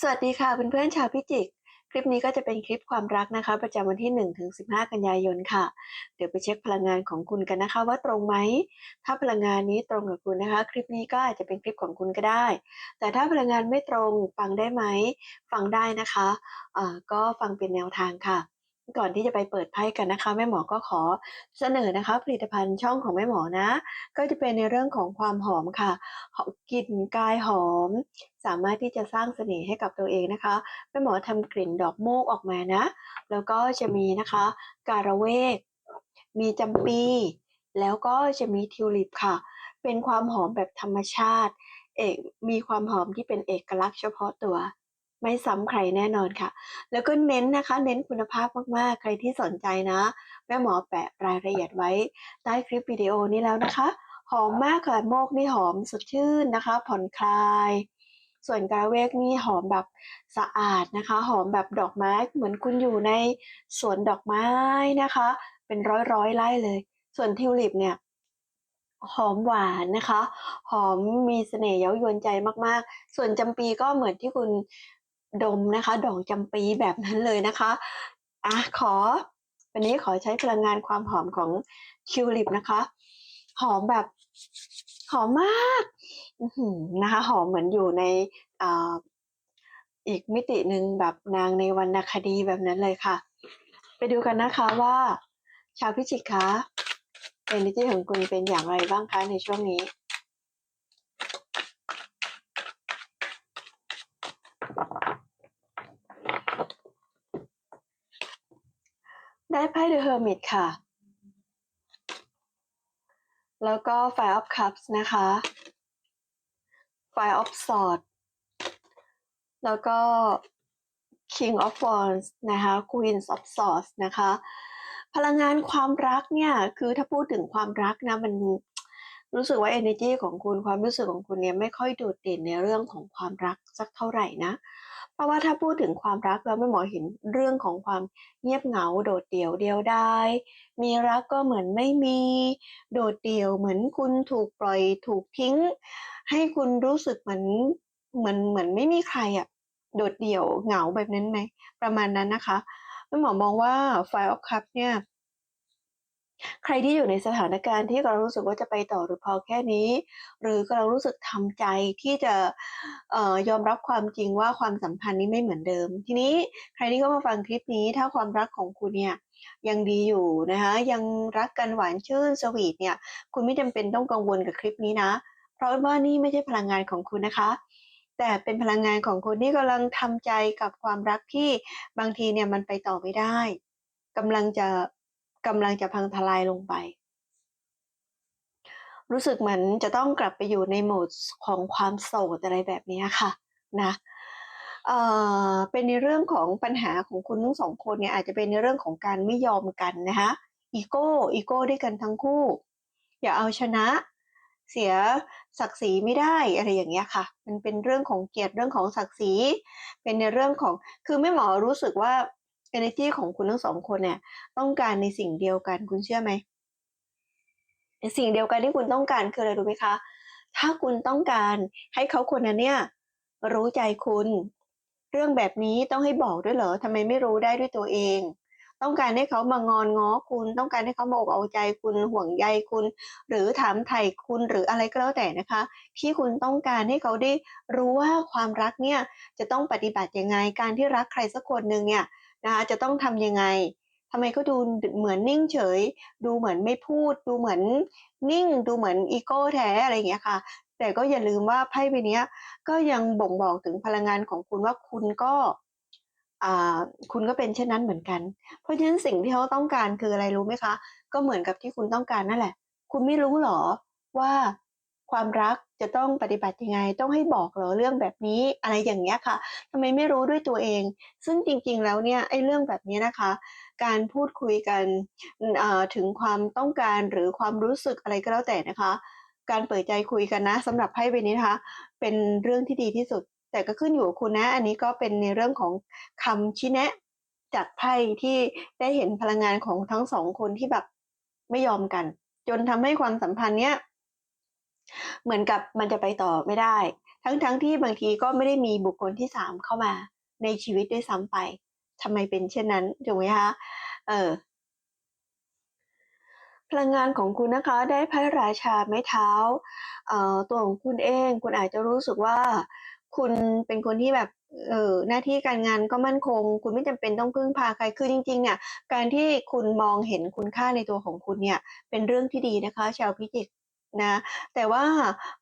สวัสดีค่ะเพื่อนๆชาวพิจิก คลิปนี้ก็จะเป็นคลิปความรักนะคะ ประจำวันที่ 1 ถึง 15 กันยายนค่ะ เดี๋ยวไปเช็คพลังงานของคุณกันนะคะ ว่าตรงไหม ถ้าพลังงานนี้ตรงกับคุณนะคะ คลิปนี้ก็อาจจะเป็นคลิปของคุณก็ได้ แต่ถ้าพลังงานไม่ตรงฟังได้ไหม ฟังได้นะคะะก็ฟังเป็นแนวทางค่ะ ก่อนที่จะไปเปิดไพ่กันนะคะ แม่หมอก็ขอเสนอนะคะ ผลิตภัณฑ์ช่องของแม่หมอนะ ก็จะเป็นในเรื่องของความหอมค่ะกลิ่นกายหอม สามารถที่จะสร้างเสน่ห์ให้กับตัวเองนะคะแม่หมอทำกลิ่นดอกโมกออกมานะ แล้วก็จะมีนะคะ การะเวก มีจำปี แล้วก็จะมีทิวลิปค่ะ เป็นความหอมแบบธรรมชาติเอกมีความหอมที่เป็นเอกลักษณ์เฉพาะตัว ไม่ซ้ำใครแน่นอนค่ะ แล้วก็เน้นนะคะ เน้นคุณภาพมากๆ ใครที่สนใจนะ แม่หมอแปะรายละเอียดไว้ใต้คลิปวิดีโอนี้แล้วนะคะ หอมมากค่ะโมกนี่หอมสดชื่นนะคะ ผ่อนคลาย ส่วนกาเวกนี่หอมแบบสะอาดนะคะ หอมแบบดอกไม้เหมือนคุณอยู่ในสวนดอกไม้นะคะ เป็นร้อยร้อยไร่เลย ส่วนทิวลิปเนี่ยหอมหวานนะคะ หอมมีเสน่ห์เย้ายวนใจมากๆ ส่วนจำปีก็เหมือนที่คุณ ดมนะคะ ดอกจำปีแบบนั้นเลยนะคะอะขอ วันนี้ขอใช้พลังงานความหอมของทิวลิปนะคะ หอมแบบหอมมากนะคะ หอมเหมือนอยู่ในออีกมิติหนึ่งแบบนางในวรรณคดีแบบนั้นเลยค่ะ ไปดูกันนะคะว่า ชาวพิจิกคะเอเนจีของคุณเป็นอย่างไรบ้างคะในช่วงนี้ ได้ไพ่ The Hermit ค่ะ แล้วก็ Five of Cups นะคะ Five of Swords แล้วก็ King of Wands นะคะ Queen of Swords นะคะ พลังงานความรักเนี่ย คือถ้าพูดถึงความรักนะมันรู้สึกว่า energy ของคุณความรู้สึกของคุณเนี่ยไม่ค่อยโดดเด่นในเรื่องของความรักสักเท่าไหร่นะ เพราะว่าถ้าพูดถึงความรักแล้วไม่หมอเห็นเรื่องของความเงียบเหงา โดดเดี่ยวเดียวดายมีรักก็เหมือนไม่มี โดดเดี่ยวเหมือนคุณถูกปล่อยถูกทิ้ง ให้คุณรู้สึกเหมือนเหมือนเหมือนไม่มีใครอะโดดเดี่ยวเหงาแบบนั้นไหมประมาณนั้นนะคะแม่หมอมองว่า Five of Cups เนี่ย ใครที่อยู่ในสถานการณ์ที่กำลังรู้สึกว่าจะไปต่อหรือพอแค่นี้ หรือกำลังรู้สึกทำใจที่จะออยอมรับความจริงว่าความสัมพันธ์นี้ไม่เหมือนเดิม ทีนี้ใครที่เข้ามาฟังคลิปนี้ถ้าความรักของคุณเนี่ยยังดีอยู่นะคะยังรักกันหวานชื่นสวีทเนี่ยคุณไม่จำเป็นต้องกังวลกับคลิปนี้นะ เพราะว่านี่ไม่ใช่พลังงานของคุณนะคะแต่เป็นพลังงานของคนที่กำลังทำใจกับความรักที่บางทีเนี่ยมันไปต่อไม่ได้กำลังจะ กำลังจะพังทลายลงไป รู้สึกเหมือนจะต้องกลับไปอยู่ในโหมดของความโสดอะไรแบบนี้ค่ะนะเอ่อเป็นในเรื่องของปัญหาของคุณทั้งสองคนเนี่ยอาจจะเป็นในเรื่องของการไม่ยอมกันนะคะอีโก้อีโก้ด้วยกันทั้งคู่ อย่าเอาชนะ เสียศักดิ์ศรีไม่ได้อะไรอย่างเงี้ยค่ะ มันเป็นเรื่องของเกียรติเรื่องของศักดิ์ศรีเป็นในเรื่องของคือไม่หมอรู้สึกว่า energy ของคุณทั้งสองคนเนี่ย ต้องการในสิ่งเดียวกันคุณเชื่อไหมในสิ่งเดียวกันที่คุณต้องการคืออะไรรู้ไหมคะ ถ้าคุณต้องการให้เขาคนนั้นเนี่ย รู้ใจคุณ เรื่องแบบนี้ต้องให้บอกด้วยเหรอทำไมไม่รู้ได้ด้วยตัวเอง ต้องการให้เขามางอนง้อคุณ ต้องการให้เขามาอกเอาใจคุณห่วงใยคุณ หรือถามไถ่คุณหรืออะไรก็แล้วแต่นะคะ ที่คุณต้องการให้เขาได้รู้ว่าความรักเนี่ยจะต้องปฏิบัติยังไงการที่รักใครสักคนหนึ่งเนี่ย นะคะจะต้องทำยังไงทำไมก็ดูเหมือนนิ่งเฉย ดูเหมือนไม่พูด ดูเหมือนนิ่ง ดูเหมือนอีโก้แท้อะไรอย่างเงี้ยค่ะ แต่ก็อย่าลืมว่าไพ่ใบนี้ก็ยังบ่งบอกถึงพลังงานของคุณว่าคุณก็คุณก็เป็นเช่นนั้นเหมือนกัน เพราะฉะนั้นสิ่งที่เขาต้องการคืออะไรรู้ไหมคะ ก็เหมือนกับที่คุณต้องการนั่นแหละ คุณไม่รู้หรอว่าความรัก จะต้องปฏิบัติยังไง ต้องให้บอกเหรอเรื่องแบบนี้อะไรอย่างเงี้ยค่ะทำไมไม่รู้ด้วยตัวเอง ซึ่งจริงๆแล้วเนี่ยไอ้เรื่องแบบนี้นะคะ การพูดคุยกันถึงความต้องการหรือความรู้สึกอะไรก็แล้วแต่นะคะ การเปิดใจคุยกันนะสำหรับไพ่ใบนี้นะคะ เป็นเรื่องที่ดีที่สุด แต่ก็ขึ้นอยู่กับคุณนะ อันนี้ก็เป็นในเรื่องของคำชี้แนะ จากไพ่ที่ได้เห็นพลังงานของทั้งสองคนที่แบบไม่ยอมกัน จนทำให้ความสัมพันธ์เนี้ย เหมือนกับมันจะไปต่อไม่ได้ ทั้งๆที่บางทีก็ไม่ได้มีบุคคลที่สามเข้ามาในชีวิตด้วยซ้ำไปทำไมเป็นเช่นนั้นถูกไหมคะเออพลังงานของคุณนะคะได้พระราชาไม้เท้าเอ่อตัวของคุณเอง คุณอาจจะรู้สึกว่า คุณเป็นคนที่แบบเอ่อหน้าที่การงานก็มั่นคง คุณไม่จำเป็นต้องพึ่งพาใครคือจริง ๆ เนี่ย การที่คุณมองเห็นคุณค่าในตัวของคุณเนี่ย เป็นเรื่องที่ดีนะคะ ชาวพิจิก นะ แต่ว่า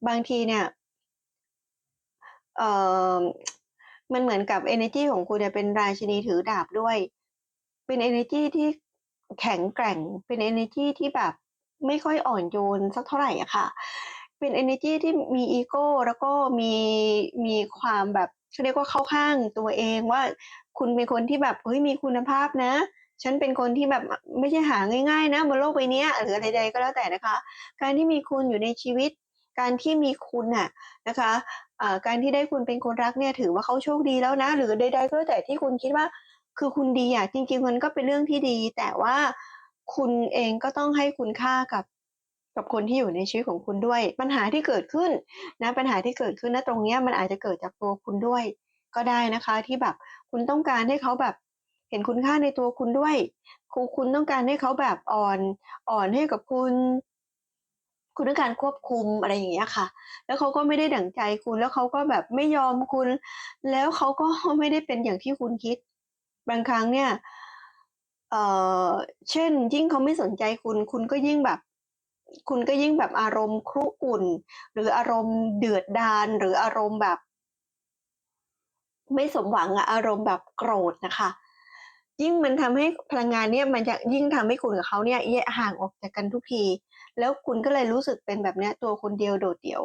บางทีเนี่ย เอ่อ มันเหมือนกับเอเนอร์จีของคุณเนี่ยเป็นราชินีถือดาบด้วย เป็นเอเนอร์จีที่แข็งแกร่ง เป็นเอเนอร์จีที่แบบไม่ค่อยอ่อนโยนสักเท่าไหร่อะค่ะ เป็นเอเนอร์จีที่มีอีโกแล้วก็มี มีความแบบเขาเรียกว่าเข้าข้างตัวเองว่า คุณเป็นคนที่แบบ เฮ้ย มีคุณภาพนะ ฉันเป็นคนที่แบบไม่ใช่หาง่ายๆนะบนโลกใบนี้หรืออะไรใดก็แล้วแต่นะคะ การที่มีคุณอยู่ในชีวิต การที่มีคุณน่ะนะคะอ่าการที่ได้คุณเป็นคนรักเนี่ยถือว่าเขาโชคดีแล้วนะ หรือใดๆก็แล้วแต่ที่คุณคิดว่าคือคุณดีอะจริง ๆ มันก็เป็นเรื่องที่ดี แต่ว่าคุณเองก็ต้องให้คุณค่ากับกับคนที่อยู่ในชีวิตของคุณด้วย ปัญหาที่เกิดขึ้นนะปัญหาที่เกิดขึ้นณตรงเนี้ยมันอาจจะเกิดจากตัวคุณด้วย ก็ได้นะคะที่แบบคุณต้องการให้เขาแบบ ห็นคุณค่าในตัวคุณด้วยครูคุณต้องการให้เขาแบบอ่อนอ่อนให้กับคุณ คุณต้องการควบคุมอะไรอย่างเงี้ยค่ะ แล้วเขาก็ไม่ได้ดั่งใจคุณแล้วเขาก็แบบไม่ยอมคุณ แล้วเขาก็ไม่ได้เป็นอย่างที่คุณคิด บางครั้งเนี่ยเออเช่น ยิ่งเขาไม่สนใจคุณ คุณก็ยิ่งแบบ คุณก็ยิ่งแบบอารมณ์ครุกุ่น หรืออารมณ์เดือดดาลหรืออารมณ์แบบ ไม่สมหวังอะอารมณ์แบบโกรธนะคะ ยิ่งมันทำให้พลังงานเนี่ยมันจะยิ่งทำให้คุณกับเขาเนี่ยแยกห่างออกจากกันทุกที แล้วคุณก็เลยรู้สึกเป็นแบบเนี้ยตัวคนเดียวโดดเดี่ยว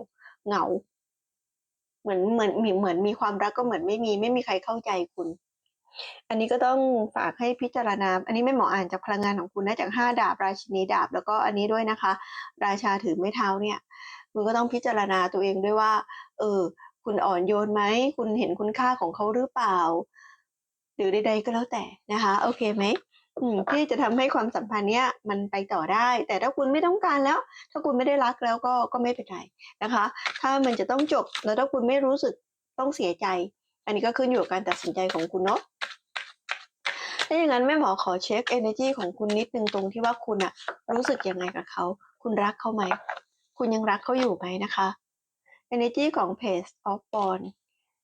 เหงา เหมือนเหมือนมิเหมือนมีความรักก็เหมือนไม่มีไม่มีใครเข้าใจคุณ อันนี้ก็ต้องฝากให้พิจารณา อันนี้แม่หมออ่านจากพลังงานของคุณนะจาก5ดาบราชินีดาบ แล้วก็อันนี้ด้วยนะคะ ราชาถือไม้เท้าเนี่ย คุณก็ต้องพิจารณาตัวเองด้วยว่า เออ คุณอ่อนโยนไหม?คุณเห็นคุณค่าของเขาหรือเปล่า? หรือใดๆก็แล้วแต่นะคะโอเคไหม?อืมที่จะทำให้ความสัมพันธ์เนี้ยมันไปต่อได้ แต่ถ้าคุณไม่ต้องการแล้ว ถ้าคุณไม่ได้รักแล้วก็ก็ไม่เป็นไรนะคะ ถ้ามันจะต้องจบแล้วถ้าคุณไม่รู้สึกต้องเสียใจ อันนี้ก็ขึ้นอยู่กับการตัดสินใจของคุณเนาะถ้าอย่างงั้นแม่หมอขอเช็กเอเนอร์จีของคุณนิดหนึ่งตรงที่ว่าคุณน่ะรู้สึกยังไงกับเขา?คุณรักเขาไหม?คุณยังรักเขาอยู่ไหมนะคะ?เอเนอร์จีของ Page of Wands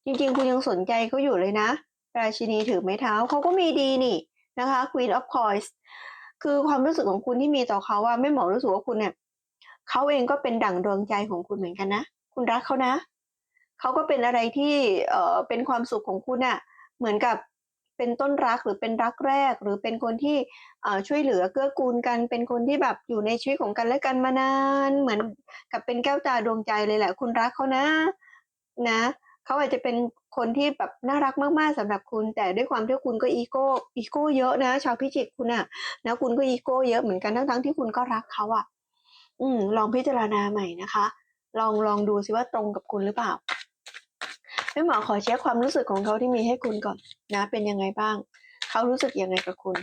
จริงๆ คุณยังสนใจเขาอยู่เลยนะ ราชินีถือไม้เท้าเขาก็มีดีนี่นะคะ Queen of Coins คือความรู้สึกของคุณที่มีต่อเขาอะแม่หมอรู้สึกว่าคุณเนี่ยเขาเองก็เป็นดั่งดวงใจของคุณเหมือนกันนะ คุณรักเขานะเขาก็เป็นอะไรที่เอ่อเป็นความสุขของคุณน่ะเหมือนกับเป็นต้นรักหรือเป็นรักแรก หรือเป็นคนที่อ่าช่วยเหลือเกื้อกูลกัน เป็นคนที่แบบอยู่ในชีวิตของกันและกันมานาน เหมือนกับเป็นแก้วตาดวงใจเลยแหละ คุณรักเขานะนะ เขาอาจจะเป็นคนที่แบบน่ารักมากๆสำหรับคุณ แต่ด้วยความที่คุณก็อีโก้อีโก้เยอะนะ ชาวพิจิกคุณน่ะนะคุณก็อีโก้เยอะเหมือนกันทั้งๆที่คุณก็รักเขาอะอืม ลองพิจารณาใหม่นะคะ ลองลองดูซิว่าตรงกับคุณหรือเปล่า?แม่หมอขอเช็กความรู้สึกของเขาที่มีให้คุณก่อนนะ เป็นยังไงบ้าง?เขารู้สึกยังไงกับคุณ?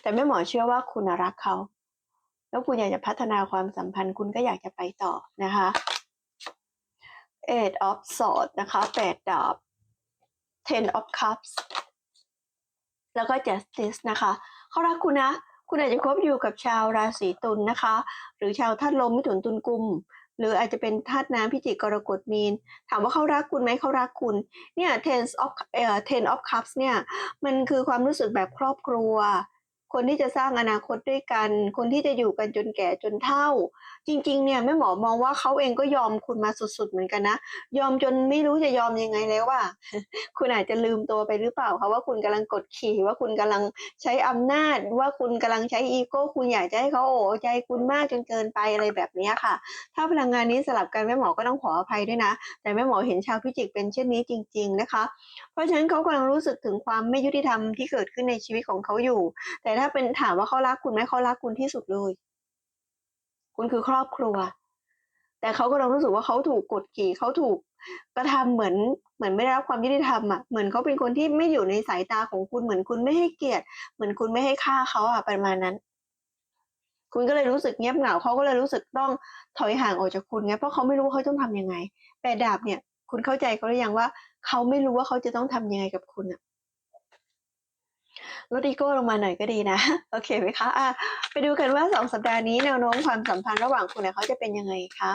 แต่แม่หมอเชื่อว่าคุณรักเขา แล้วคุณอยากจะพัฒนาความสัมพันธ์คุณก็อยากจะไปต่อนะคะ Eight of Swords นะคะ8ดาบ Ten of Cups แล้วก็ Justice นะคะเขารักคุณนะคุณอาจจะคบอยู่กับชาวราศีตุลนะคะ หรือชาวธาตุลมมิถุนตุลกุม หรืออาจจะเป็นธาตุน้ำพิจิกกรกฎมีน ถามว่าเขารักคุณไหม?เขารักคุณ เนี่ย Ten of เอ่อ Ten of Cups เนี่ย มันคือความรู้สึกแบบครอบครัว คนที่จะสร้างอนาคตด้วยกัน คนที่จะอยู่กันจนแก่จนเฒ่า จริง ๆ เนี่ยแม่หมอมองว่าเขาเองก็ยอมคุณมาสุดๆเหมือนกันนะ ยอมจนไม่รู้จะยอมยังไงแล้วอะคุณอาจจะลืมตัวไปหรือเปล่าคะว่าคุณกำลังกดขี่ว่าคุณกำลังใช้อำนาจ ว่าคุณกำลังใช้อีโก้คุณอยากจะให้เขาโอ้ใจคุณมากจนเกินไปอะไรแบบนี้ค่ะ ถ้าพลังงานนี้สลับกันแม่หมอก็ต้องขออภัยด้วยนะ แต่แม่หมอเห็นชาวพิจิกเป็นเช่นนี้จริง ๆนะคะ เพราะฉะนั้นเขากำลังรู้สึกถึงความไม่ยุติธรรมที่เกิดขึ้นในชีวิตของเขาอยู่ แต่ถ้าเป็นถามว่าเขารักคุณไหม?เขารักคุณที่สุดเลย คุณคือครอบครัว แต่เขากำลังรู้สึกว่าเขาถูกกดขี่เขาถูกกระทำเหมือนเหมือนไม่ได้รับความยุติธรรมอะเหมือนเขาเป็นคนที่ไม่อยู่ในสายตาของคุณเหมือนคุณไม่ให้เกียรติ เหมือนคุณไม่ให้ค่าเขาอะประมาณนั้น คุณก็เลยรู้สึกเงียบเหงาเขาก็เลยรู้สึกต้องถอยห่างออกจากคุณไงเพราะเขาไม่รู้ว่าเขาต้องทำยังไงแปดดาบเนี่ย คุณเข้าใจเขาหรือยังว่า เขาไม่รู้ว่าเขาจะต้องทำยังไงกับคุณอะ ลดอีโก้ลงมาหน่อยก็ดีนะ โอเคไหมคะอะไปดูกันว่าสองสัปดาห์นี้แนวโน้มความสัมพันธ์ระหว่างคุณเนี่ยเขาจะเป็นยังไงคะ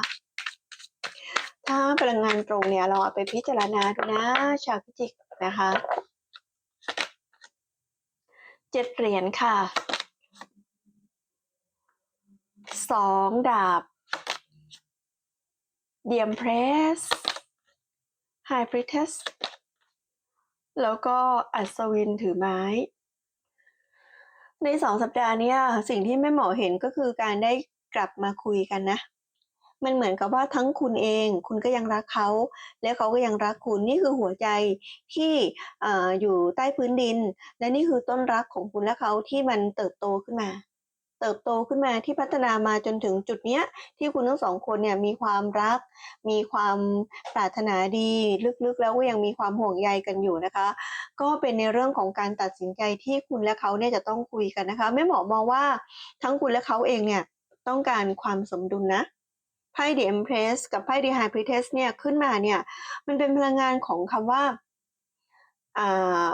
ถ้าพลังงานตรงเนี่ยเราเอาไปพิจารณาดูนะ ชาวพิจิกนะคะเจ็ดเหรียญค่ะสองดาบเดียมเพรสไฮพริเทสแล้วก็อัศวินถือไม้ ในสองสัปดาห์นี้สิ่งที่แม่หมอเห็นก็คือการได้กลับมาคุยกันนะ มันเหมือนกับว่าทั้งคุณเอง คุณก็ยังรักเขา และเขาก็ยังรักคุณนี่คือหัวใจที่ออยู่ใต้พื้นดิน และนี่คือต้นรักของคุณและเขาที่มันเติบโตขึ้นมา เติบโตขึ้นมาที่พัฒนามาจนถึงจุดเนี้ยที่คุณทั้งสองคนเนี่ยมีความรัก มีความปรารถนาดีลึกๆ แล้วก็ยังมีความห่วงใยกันอยู่นะคะ ก็เป็นในเรื่องของการตัดสินใจที่คุณและเขาเนี่ยจะต้องคุยกันนะคะแม่หมอมองว่าทั้งคุณและเขาเองเนี่ยต้องการความสมดุลนะไพ่ The Empress กับไพ่ The High Priestess เนี่ยขึ้นมาเนี่ยมันเป็นพลังงานของคำว่าอ่า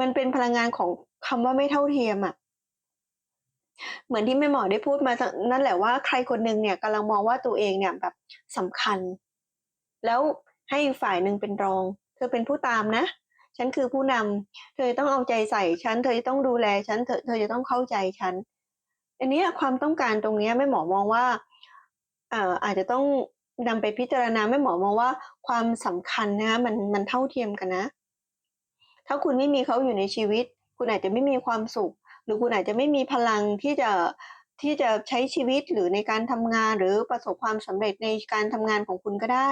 มันเป็นพลังงานของคำว่าไม่เท่าเทียมอะ่ะ เหมือนที่แม่หมอได้พูดมานั่นแหละว่าใครคนหนึ่งเนี่ยกำลังมองว่าตัวเองเนี่ยแบบสำคัญ แล้วให้ฝ่ายหนึ่งเป็นรอง เธอเป็นผู้ตามนะ ฉันคือผู้นำเธอต้องเอาใจใส่ฉัน เธอจะต้องดูแลฉัน เธอเธอจะต้องเข้าใจฉัน อันนี้ความต้องการตรงนี้แม่หมอมองว่าอาจจะต้องนำไปพิจารณาแม่หมอมองว่าความสำคัญนะมันมันเท่าเทียมกันนะ ถ้าคุณไม่มีเขาอยู่ในชีวิต คุณอาจจะไม่มีความสุข หรือคุณอาจจะไม่มีพลังที่จะที่จะใช้ชีวิตหรือในการทำงานหรือประสบความสำเร็จในการทำงานของคุณก็ได้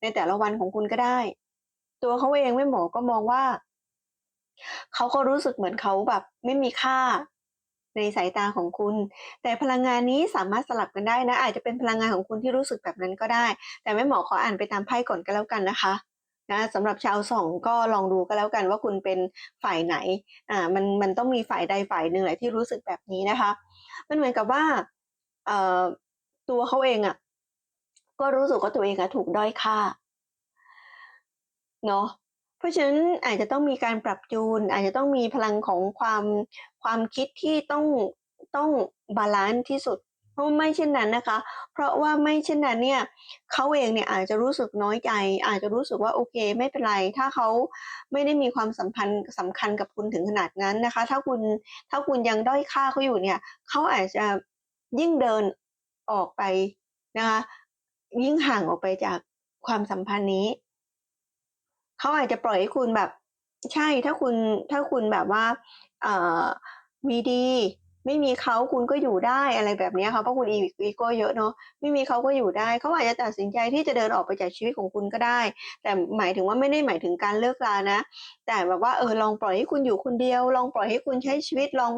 ในแต่ละวันของคุณก็ได้ ตัวเขาเองแม่หมอก็มองว่า เขาก็รู้สึกเหมือนเขาแบบ ไม่มีค่าในสายตาของคุณ แต่พลังงานนี้สามารถสลับกันได้นะ อาจจะเป็นพลังงานของคุณที่รู้สึกแบบนั้นก็ได้ แต่แม่หมอขออ่านไปตามไพ่ก่อนก็แล้วกันนะคะ นะสำหรับชาวสองก็ลองดูก็แล้วกันว่าคุณเป็นฝ่ายไหนอ่ามันมันต้องมีฝ่ายใดฝ่ายหนึ่งแหละที่รู้สึกแบบนี้นะคะ มันเหมือนกับว่าเอ่อตัวเขาเองอะ่ะก็รู้สึกว่าตัวเองอะถูกด้อยค่าเนาะเพราะฉะนั้นอาจจะต้องมีการปรับจูน อาจจะต้องมีพลังของความความคิดที่ต้องต้องบาลานซ์ที่สุด เพราะไม่เช่นนั้นนะคะ เพราะว่าไม่เช่นนั้นเนี่ยเขาเองเนี่ยอาจจะรู้สึกน้อยใจ อาจจะรู้สึกว่าโอเค ไม่เป็นไร ถ้าเขาไม่ได้มีความสัมพันธ์สำคัญกับคุณถึงขนาดนั้นนะคะ ถ้าคุณถ้าคุณยังด้อยค่าเขาอยู่เนี่ยเขาอาจจะยิ่งเดินออกไปนะคะยิ่งห่างออกไปจากความสัมพันธ์นี้เขาอาจจะปล่อยให้คุณแบบ ใช่ถ้าคุณถ้าคุณแบบว่า เอ่อมีดี ไม่มีเขาคุณก็อยู่ได้อะไรแบบนี้ค่ะเพราะคุณอีอีโก้เยอะเนาะไม่มีเขาก็อยู่ได้เขาอาจจะตัดสินใจที่จะเดินออกไปจากชีวิตของคุณก็ได้ แต่หมายถึงว่าไม่ได้หมายถึงการเลิกลานะ แต่แบบว่าเออลองปล่อยให้คุณอยู่คนเดียว ลองปล่อยให้คุณใช้ชีวิตลอง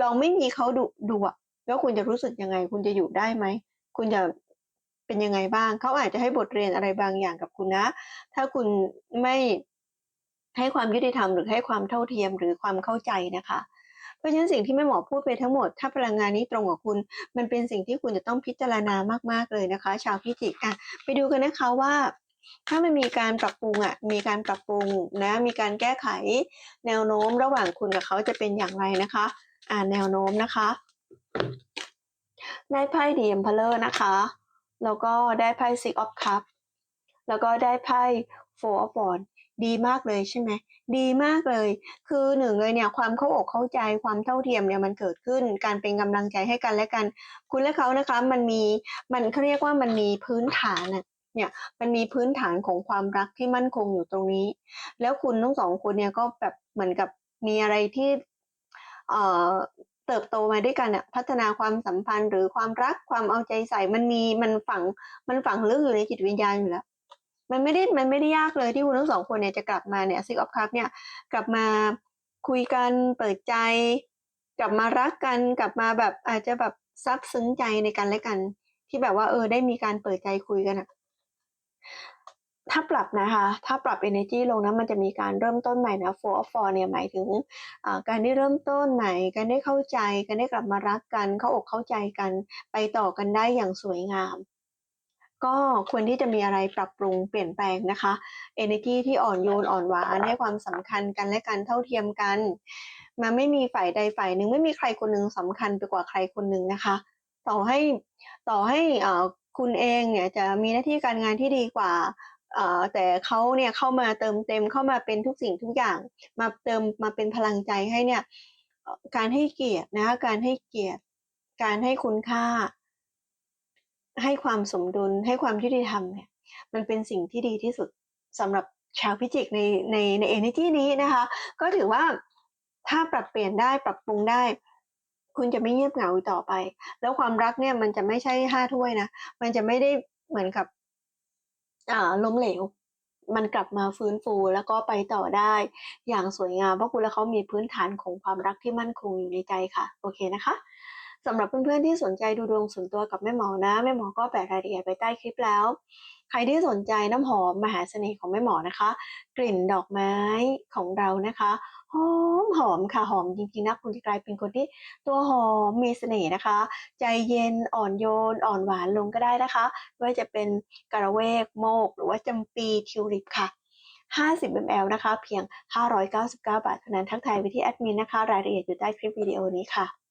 ลองไม่มีเขาดูดูอะแล้วคุณจะรู้สึกยังไง คุณจะอยู่ได้ไหมคุณจะเป็นยังไงบ้างเขาอาจจะให้บทเรียนอะไรบางอย่างกับคุณนะ ถ้าคุณไม่ให้ความยุติธรรมหรือให้ความเท่าเทียมหรือความเข้าใจนะคะ เพราะฉะนั้นสิ่งที่แม่หมอพูดไปทั้งหมด ถ้าพลังงานนี้ตรงกับคุณ มันเป็นสิ่งที่คุณจะต้องพิจารณามากๆเลยนะคะ ชาวพิจิกอะไปดูกันนะคะว่าถ้ามันมีการปรับปรุงอะ มีการปรับปรุงนะ มีการแก้ไขแนวโน้มระหว่างคุณกับเขาจะเป็นอย่างไรนะคะ อ่าแนวโน้มนะคะได้ไพ่ดีเอ็มเพลเลอร์นะคะ แล้วก็ได้ไพ่ Six of Cups แล้วก็ได้ไพ่ Four of Wands ดีมากเลยใช่ไหมดีมากเลย คือหนึ่งเลยเนี่ยความเข้าอกเข้าใจความเท่าเทียมเนี่ยมันเกิดขึ้น การเป็นกำลังใจให้กันและกัน คุณและเขานะคะมันมีมันเขาเรียกว่ามันมีพื้นฐานอะเนี่ยมันมีพื้นฐานของความรักที่มั่นคงอยู่ตรงนี้ แล้วคุณทั้งสองคนเนี่ยก็แบบเหมือนกับมีอะไรที่เอ่อเติบโตมาด้วยกันอะพัฒนาความสัมพันธ์หรือความรักความเอาใจใส่มันมีมันฝังมันฝังลึกอยู่ในจิตวิญญาณอยู่แล้ว มันไม่ได้มันไม่ได้ยากเลยที่คุณทั้งสองคนเนี่ยจะกลับมาเนี่ยซิกออฟคัพเนี่ยกลับมาคุยกันเปิดใจ กลับมารักกันกลับมาแบบอาจจะแบบซับซึ้งใจในกันและกัน ที่แบบว่าเออได้มีการเปิดใจคุยกันอะถ้าปรับนะคะ ถ้าปรับ energy ลงนะมันจะมีการเริ่มต้นใหม่นะ four of four เนี่ยหมายถึงการได้เริ่มต้นใหม่ การได้เข้าใจ การได้กลับมารักกัน เข้าอกเข้าใจกัน ไปต่อกันได้อย่างสวยงาม ก็ควรที่จะมีอะไรปรับปรุงเปลี่ยนแปลงนะคะ energy ที่อ่อนโยนอ่อนหวานให้ความสำคัญกันและกันเท่าเทียมกันมันไม่มีฝ่ายใดฝ่ายหนึ่งไม่มีใครคนหนึ่งสำคัญไปกว่าใครคนหนึ่งนะคะ ต่อให้ต่อให้อ่อคุณเองเนี่ยจะมีหน้าที่การงานที่ดีกว่าเอ่อแต่เขาเนี่ยเข้ามาเติมเต็มเข้ามาเป็นทุกสิ่งทุกอย่าง มาเติมมาเป็นพลังใจให้เนี่ยการให้เกียรตินะคะการให้เกียรติ การให้คุณค่า ให้ความสมดุลให้ความยุติธรรมเนี่ยมันเป็นสิ่งที่ดีที่สุดสำหรับชาวพิจิกในในใน energy นี้นะคะ ก็ถือว่าถ้าปรับเปลี่ยนได้ปรับปรุงได้ คุณจะไม่เงียบเหงาอีกต่อไป แล้วความรักเนี่ยมันจะไม่ใช่ห้าถ้วยนะ มันจะไม่ได้เหมือนกับอ่าล้มเหลว มันกลับมาฟื้นฟูแล้วก็ไปต่อได้ อย่างสวยงามเพราะคุณและเขามีพื้นฐานของความรักที่มั่นคงอยู่ในใจค่ะ โอเคนะคะ สำหรับเพื่อนๆที่สนใจดูดวงส่วนตัวกับแม่หมอนะแม่หมอก็แปะรายละเอียดไปใต้คลิปแล้ว ใครที่สนใจน้ำหอมมหาเสน่ห์ของแม่หมอนะคะ กลิ่นดอกไม้ของเรานะคะหอมหอมค่ะหอมจริงๆนะคุณจะกลายเป็นคนที่ตัวหอมมีเสน่ห์นะคะ ใจเย็นอ่อนโยน อ่อนหวานลงก็ได้นะคะไม่ว่าจะเป็นกระเวกโมก หรือว่าจำปีทิวลิปค่ะ50 ml นะคะ เพียง 599 บาทเท่านั้นทักทายไปที่แอดมินนะคะ รายละเอียดอยู่ใต้คลิปวิดีโอนี้ค่ะ